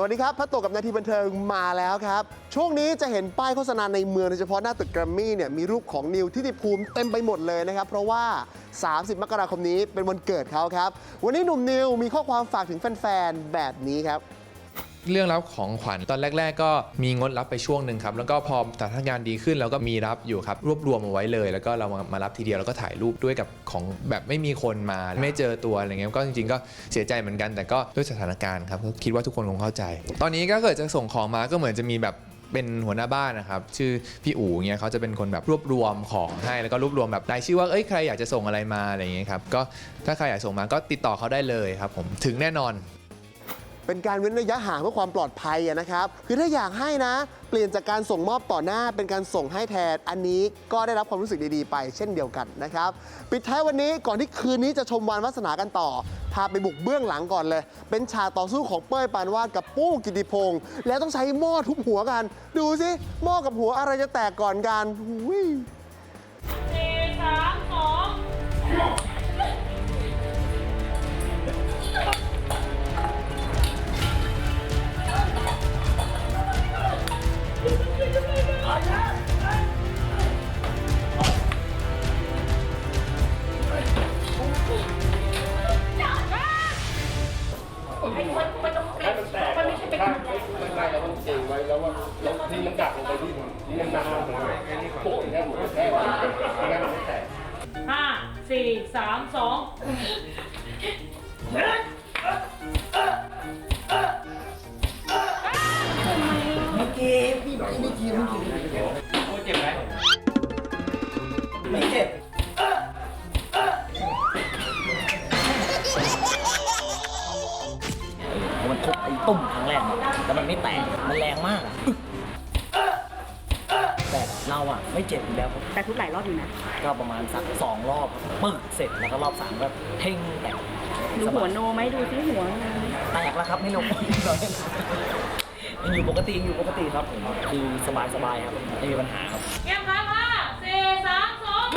สวัสดีครับพัตโตกับนาทีบันเทิงมาแล้วครับ ช่วงนี้จะเห็นป้ายโฆษณาในเมืองโดยเฉพาะหน้าตึกแกรมมี่เนี่ยมีรูปของนิวทิติภูมิเต็มไปหมดเลยนะครับ เพราะว่า 30 มกราคมนี้เป็นวันเกิดเขาครับ วันนี้หนุ่มนิวมีข้อความฝากถึงแฟนๆแบบนี้ครับ เรื่องรับของขวัญตอนแรก ๆ ก็มีงดรับไปช่วงหนึ่งครับแล้วก็พอสถานการณ์ดีขึ้นเราก็มีรับอยู่ครับรวบรวมเอาไว้เลย แล้วก็เรามารับทีเดียวแล้วก็ถ่ายรูปด้วยกับของแบบไม่มีคนมาไม่เจอตัวอะไรเงี้ยก็จริงๆ ก็เสียใจเหมือนกัน แต่ก็ด้วยสถานการณ์ครับก็คิดว่าทุกคนคงเข้าใจ ตอนนี้ก็เกิดจะส่งของมาก็เหมือนจะมีแบบเป็นหัวหน้าบ้านนะครับ ชื่อพี่อู๋เงี้ยเขาจะเป็นคนแบบรวบรวมของให้แล้วก็รวบรวมแบบรายชื่อว่าเอ้ยใครอยากจะส่งอะไรมาอะไรเงี้ยครับก็ถ้าใครอยากส่งมาก็ติดต่อเขาได้เลยครับผมถึงแน่นอน เป็นการเว้นระยะห่างเพื่อความปลอดภัยอะนะครับคือถ้าอยากให้นะ เปลี่ยนจากการส่งมอบต่อหน้าเป็นการส่งให้แทนอันนี้ก็ได้รับความรู้สึกดีๆ ไปเช่นเดียวกันนะครับปิดท้ายวันนี้ก่อนที่คืนนี้จะชมวานวัสนากันต่อ พาไปบุกเบื้องหลังก่อนเลย เป็นฉากต่อสู้ของเป้ยปานวาดกับปู้กิติพงศ์แล้วต้องใช้หม้อทุบหัวกัน ดูสิหม้อกับหัวอะไรจะแตกก่อนกันหุยสี่สา มสองให้มันแตกมันไม่ใช่เป็นการไม่ได้เราต้องเก่งไว้แล้วว่าแล้วที่มันดักลงไปที่ที่มันดักลงไปโป๊ะอย่างนี้หมดแค่ไม่งั้นมันไม่แตกห้าสี่สามสองไม่เจ็บพอมัน ทุบไอ้ตุ่มครั้งแรกเนี่ยแล้วมันไม่แตก มันแรงมากอะแต่เราอะไม่เจ็บอยู่แล้วครับแต่ทุกหลายรอบอยู่นะ ก็ประมาณสักสองรอบครับปึกเสร็จแล้วก็รอบสามก็เท่งแตกดูหัวโนไหมดูซิหัวโนแตกแล้วครับไม่ลงยังอยู่ปกติยังอยู่ปกติครับผมคือสบายสบายๆครับไม่มีปัญหาครับ เกมครับห้าสี่สามสอง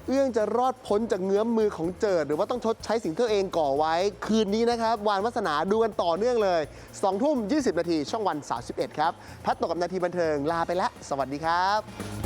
เอื้องจะรอดพ้นจากเงื้อมมือของเจิด หรือว่าต้องชดใช้สิ่งที่ตัวเองก่อไว้ คืนนี้นะครับ วานวัสนาดูกันต่อเนื่องเลย2ทุ่ม 20 นาทีช่องวัน 31 ครับ พัดตกกับนาทีบันเทิงลาไปแล้ว สวัสดีครับ